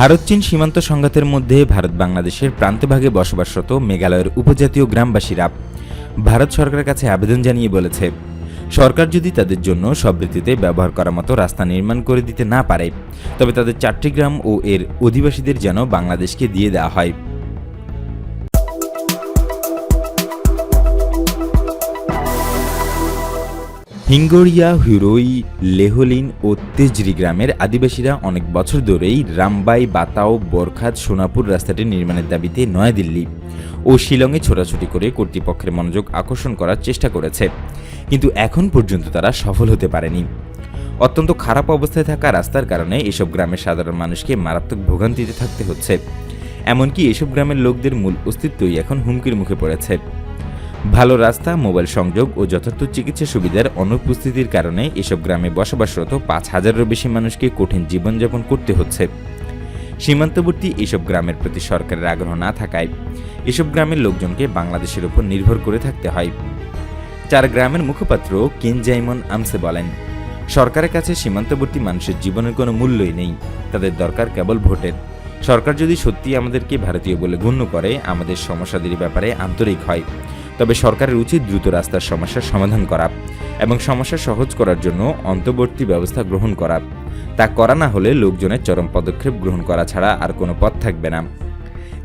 ভারত চীন সীমান্ত সংঘাতের মধ্যে ভারত বাংলাদেশের প্রান্তভাগে বসবাসরত মেঘালয়ের উপজাতীয় গ্রামবাসীরা ভারত সরকারের কাছে আবেদন জানিয়ে বলেছে, সরকার যদি তাদের জন্য সব ঋতুতে ব্যবহার করার মতো রাস্তা নির্মাণ করে দিতে না পারে, তবে তাদের চারটি গ্রাম ও এর অধিবাসীদের যেন বাংলাদেশকে দিয়ে দেওয়া হয়। হিঙ্গরিয়া, হুরোই, লেহলিন ও তেজরি গ্রামের আদিবাসীরা অনেক বছর ধরেই রামবাই, বাতাও বরখাত সোনাপুর রাস্তাটি নির্মাণের দাবিতে নয়াদিল্লি ও শিলংয়ে ছোটাছুটি করে কর্তৃপক্ষের মনোযোগ আকর্ষণ করার চেষ্টা করেছে। কিন্তু এখন পর্যন্ত তারা সফল হতে পারেনি। অত্যন্ত খারাপ অবস্থায় থাকা রাস্তার কারণে এসব গ্রামের সাধারণ মানুষকে মারাত্মক ভোগান্তিতে থাকতে হচ্ছে। এমনকি এসব গ্রামের লোকদের মূল অস্তিত্বই এখন হুমকির মুখে পড়েছে। ভালো রাস্তা, মোবাইল সংযোগ ও যথার্থ চিকিৎসা সুবিধার অনুপস্থিতির কারণে এসব গ্রামে বসবাসরত পাঁচ হাজারেরও বেশি মানুষকে কঠিন জীবনযাপন করতে হচ্ছে। সীমান্তবর্তী এসব গ্রামের প্রতি সরকারের আগ্রহ না থাকায় এসব গ্রামের লোকজনকে বাংলাদেশের উপর নির্ভর করে থাকতে হয়। চার গ্রামের মুখপাত্র কেনজাইমন আমসে বলেন, সরকারের কাছে সীমান্তবর্তী মানুষের জীবনের কোনো মূল্যই নেই, তাদের দরকার কেবল ভোটের। সরকার যদি সত্যি আমাদেরকে ভারতীয় বলে গণ্য করে, আমাদের সমস্যাদের ব্যাপারে আন্তরিক হয়। তবে সরকারের উচিত দ্রুত রাস্তার সমস্যার সমাধান করা এবং সমস্যা সহজ করার জন্য অন্তর্বর্তী ব্যবস্থা গ্রহণ করা। তা করা না হলে লোকজনের চরম পদক্ষেপ গ্রহণ করা ছাড়া আর কোনো পথ থাকবে না।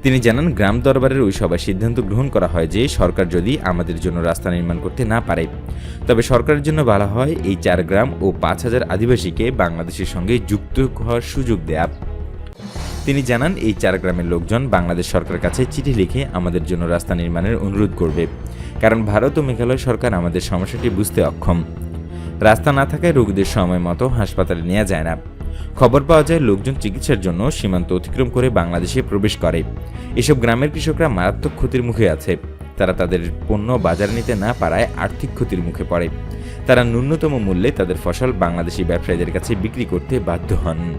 তিনি জানান, গ্রাম দরবারের ওই সভায় সিদ্ধান্ত গ্রহণ করা হয় যে, সরকার যদি আমাদের জন্য রাস্তা নির্মাণ করতে না পারে, তবে সরকারের জন্য বলা হয়, এই চার গ্রাম ও পাঁচ হাজার আদিবাসীকে বাংলাদেশের সঙ্গে যুক্ত হওয়ার সুযোগ দেয়া। তিনি জানান, এই চার গ্রামের লোকজন বাংলাদেশ সরকার কাছে চিঠি লিখে আমাদের জন্য রাস্তা নির্মাণের অনুরোধ করবে। কারণ ভারত ও মেঘালয় সরকার আমাদের সমস্যাটি বুঝতে অক্ষম। রাস্তা না থাকায় রোগীদের সময় মতো হাসপাতালে নেওয়া যায় না। খবর পাওয়া যায়, লোকজন চিকিৎসার জন্য সীমান্ত অতিক্রম করে বাংলাদেশে প্রবেশ করে। এসব গ্রামের কৃষকরা মারাত্মক ক্ষতির মুখে আছে। তারা তাদের পণ্য বাজার নিতে না পারায় আর্থিক ক্ষতির মুখে পড়ে। তারা ন্যূনতম মূল্যে তাদের ফসল বাংলাদেশি ব্যবসায়ীদের কাছে বিক্রি করতে বাধ্য হন।